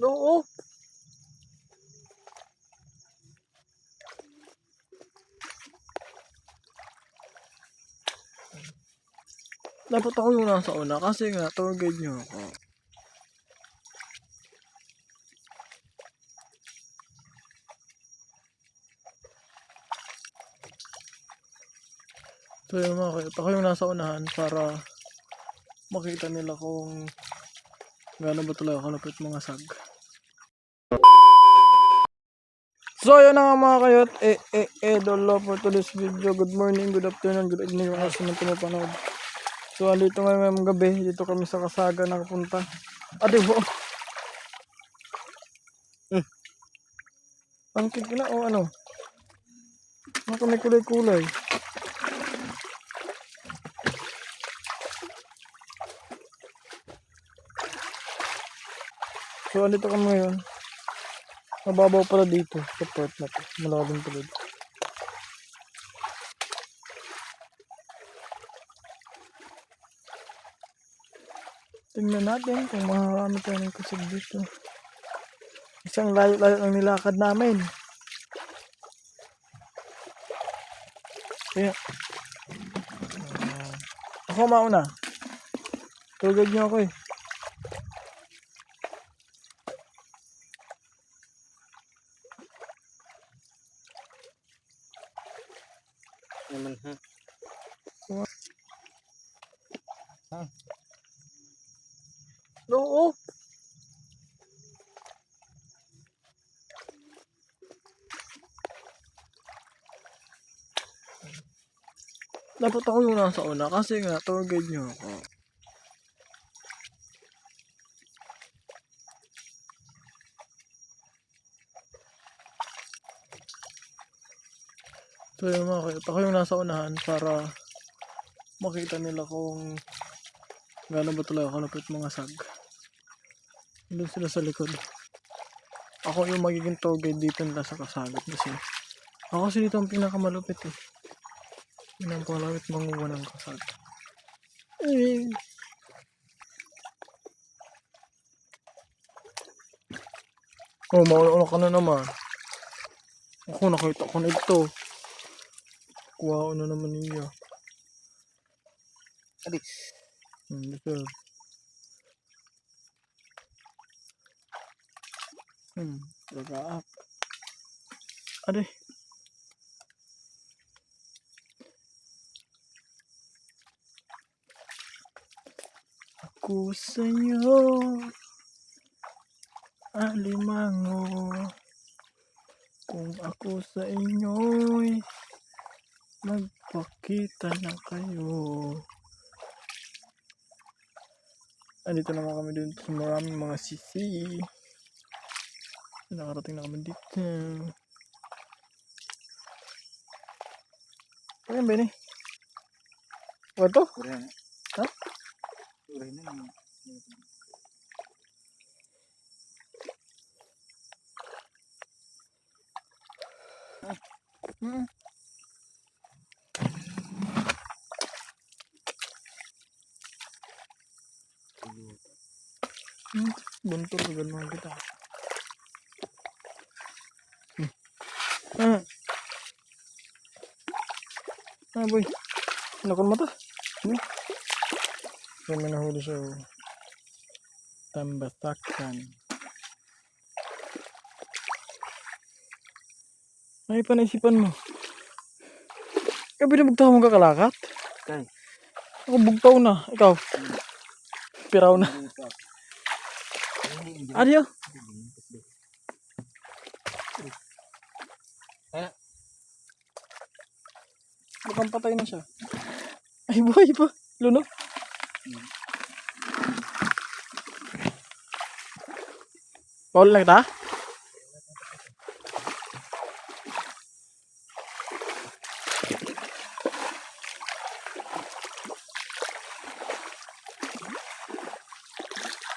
Oo. Dapat ako yung nasa una kasi nga tour guide niyo ako. So yun mga kayot, ako yung nasa unahan para makita nila kung gaano ba talaga kalapit mga sag. So yun na nga mga kayot, eh eh eh dolo for today's video. Good morning, good afternoon, good evening mga mga pinapanood. So andito ngayon ngayong gabi, dito kami sa Kasaga nakapunta. Ate bo. Hmm. Pancake na o ano? Ano kami kulay-kulay? So, andito kami ngayon. Mababaw pala dito sa part na to. Malalim pala dito. Tingnan natin kung makarami tayo ng kusog dito. Isang layo-layo ang nilakad namin. Kaya, Ah, ako mauna. Tugad niyo ako eh. Oo. Dapat ako yung nasa una kasi nga tour guide niyo ako. So yun mga kayot, ako yung nasa unahan para makita nila kung gaano ba talaga kalapit mga sag. Doon sila sa likod. Ako yung magiging tour guide dito nila sa kasagat kasi ako kasi dito ang pinakamalupit eh. Yun ang palawit manguha ng kasagat. Eh. Oh, mauna ka na naman. Ako, nakita ko na ito. Kuha ko na naman niya. Alis. Hmm, sir. Hmm, baga up. Ade. Ako sa'yo, alimango. Kung ako sa inyo'y magpakita na kayo. Andito naman kami dun sa maraming mga sisi. Nakarating na kami dito. Ayan ba ni? Wato? Pura na. Ha? Hmm. Hmm. Buntor ka ganun kita. Hmm. Ah. Ah, boy. Nakon mata. Hmm. Kaya may nahuli siya. oh. Tambatakan. Ay, panaisipan mo. Kabi na bugtaw mo kakalakat? Kay. Ako bugtaw na. Ikaw. Piraw na. Adiyo. Mukhang patay na siya. Ay, buhay pa. Luno. Paul na kita?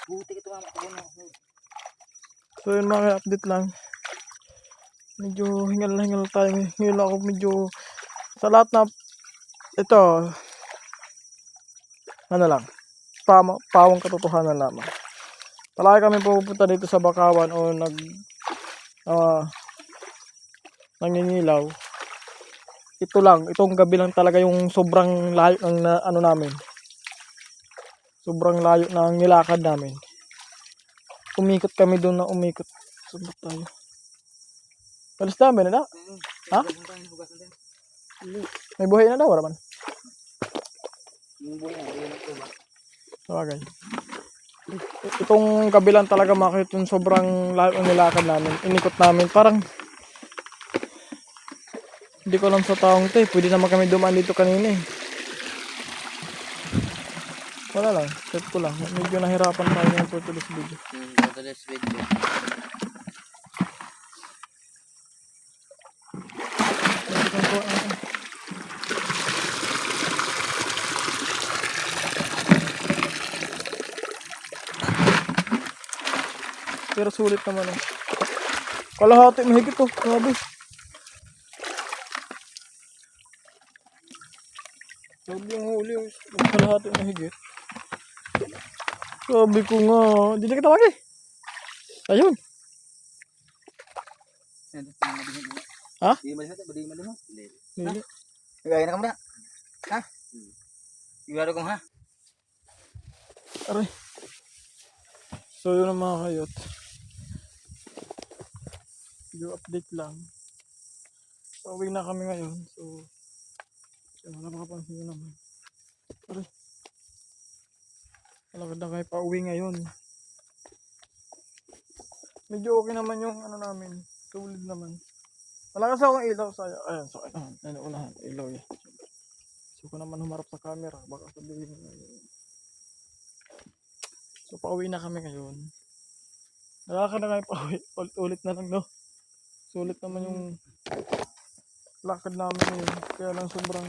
Buti ito ako na. So yun mga update lang. Medyo hingal na hingal tayo. Ngayon ako medyo sa lahat na ito ano lang pama, pawang katotohanan lamang. Palagi kami pupunta dito sa Bakawan o nag ah nangingilaw. Ito lang, itong gabi lang talaga yung sobrang layo ng ano namin. Sobrang layo ng nilakad namin. Umikot kami doon na umikot. Ba tayo? Alis namin na Ha? May buhay na daw, wala man. Na? Sabagay. Itong kabilang talaga makit yung sobrang layo ng nilakad namin. Inikot namin. Parang hindi ko alam sa taong to eh. Pwede naman kami dumaan dito kanina eh. Wala lang. Set ko lang. Medyo nahirapan tayo ng for today's video. Yung totally video. Ito po, ano. Pero sulit naman eh. Kalahati mahigit oh. Grabe. Grabe yung huli. oh. Kalahati mahigit. Sabi ko nga. Hindi na kita lagi. Ayun. Ha? Hindi. Gaya na ka muna. Ha? Sigurado kong ha? Aray. So yun ang mga kayot. Video update lang. Pauwi na kami ngayon. So, yun, wala makapansin nyo naman. Aray. Malakad na kayo pauwi ngayon. Medyo okay naman yung ano namin. Tulid naman. Malakas akong ilaw sa Ayan, sa akin. Ayan, unahan. Ilaw yan. So ko naman humarap sa camera. Baka sabihin yun. So, pauwi na kami ngayon. Nakaka na kayo pauwi. Ulit-ulit na lang, no? Sulit naman yung lakad namin ngayon. Kaya lang sobrang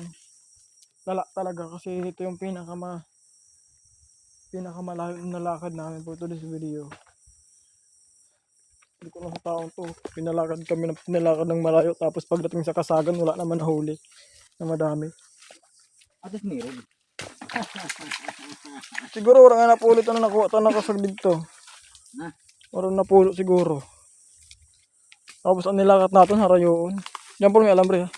lala talaga kasi ito yung pinakama pinakamalayo na lakad namin for today's video. Hindi ko na sa taong to. Pinalakad kami ng pinalakad ng malayo tapos pagdating sa kasagan wala naman nahuli na madami. Atis meron. Siguro orang nga napulot ano nakuha to nakasag dito. Na? Orang napulot siguro. Tapos ang nilakat natin harayoon. Yan po may alam bre ha.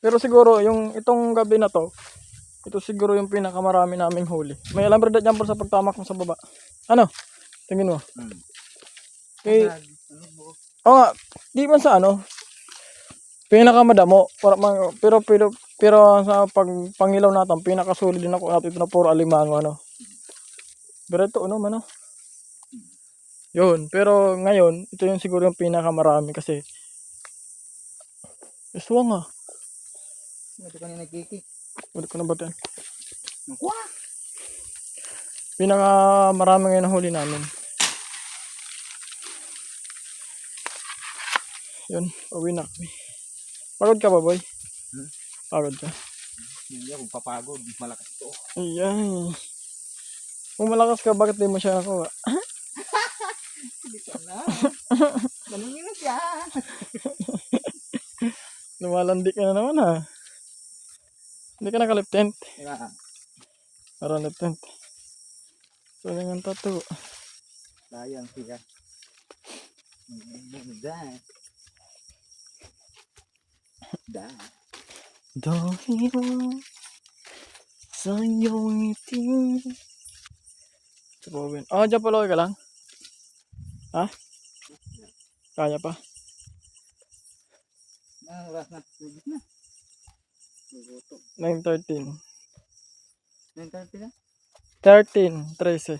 Pero siguro yung itong gabi na to, ito siguro yung pinakamarami naming huli. May alam bre dyan po sa pagtamak mo sa baba. Ano? Tingin mo. Hmm. Eh, Ano mo? Oo nga, di man sa ano, pinakamadamo, para, pero, pero, pero sa pag, pangilaw natin, pinakasulit din ako natin ito na puro alimango, ano. Pero ito, ano, ano. Yun, pero ngayon, ito yung siguro yung pinakamarami kasi, iswang ah, Ito kanina nagkiki. ulit ko na ba yan? Nakuha! Pinakamarami ngayon ang huli namin. Yun, uwi na kami. Pagod ka ba, boy? Hmm? Pagod ka? Hindi ako papagod. Malakas ito. Ayan. Kung malakas ka, bakit di mo siya nakuha? Hindi ka na. Maningin na siya. Lumalandi ka na naman ha. Hindi ka nakalip tent. Wala. Parang lip tent. So, yun yung tattoo. Sayang siya. Da. Da. Dahil sa iyong ngiti. Sa Bowen. Oh, dyan pala ka lang. Ha? Kaya pa. Ah, oras na. Tubig na. Luto. 9.13. Yung karpi na? 13. 13.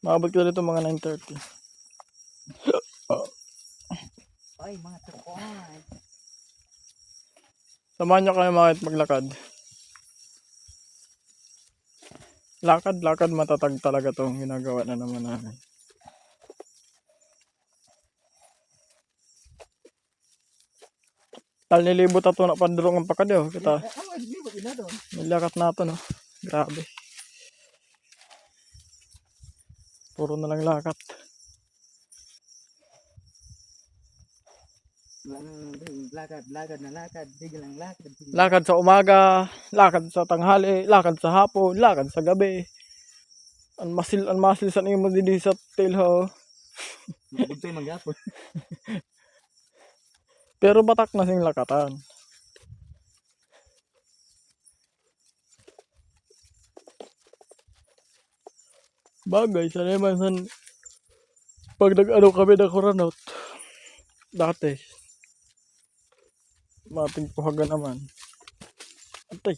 Makabot ko dito mga 9.30. Ay, mga tukoy. Samahan nyo kayo mga maglakad. Lakad, lakad, matatag talaga tong ginagawa na naman namin. Tal nilibot ato na padurong ang pakadyo. Kita, nilakat na ito, no? Grabe. Puro na lang lakat. Lakad, lakad na lakad. Sige lang lakad. Lakad sa umaga, lakad sa tanghali, lakad sa hapon, lakad sa gabi. Ang masil, ang masil sa nimo din sa tilho. Bugtoy maghapon. Pero batak na sing lakatan. Bagay, sa naman san pag nag-ano kami ng kuranot dati mating puhaga naman. Antay.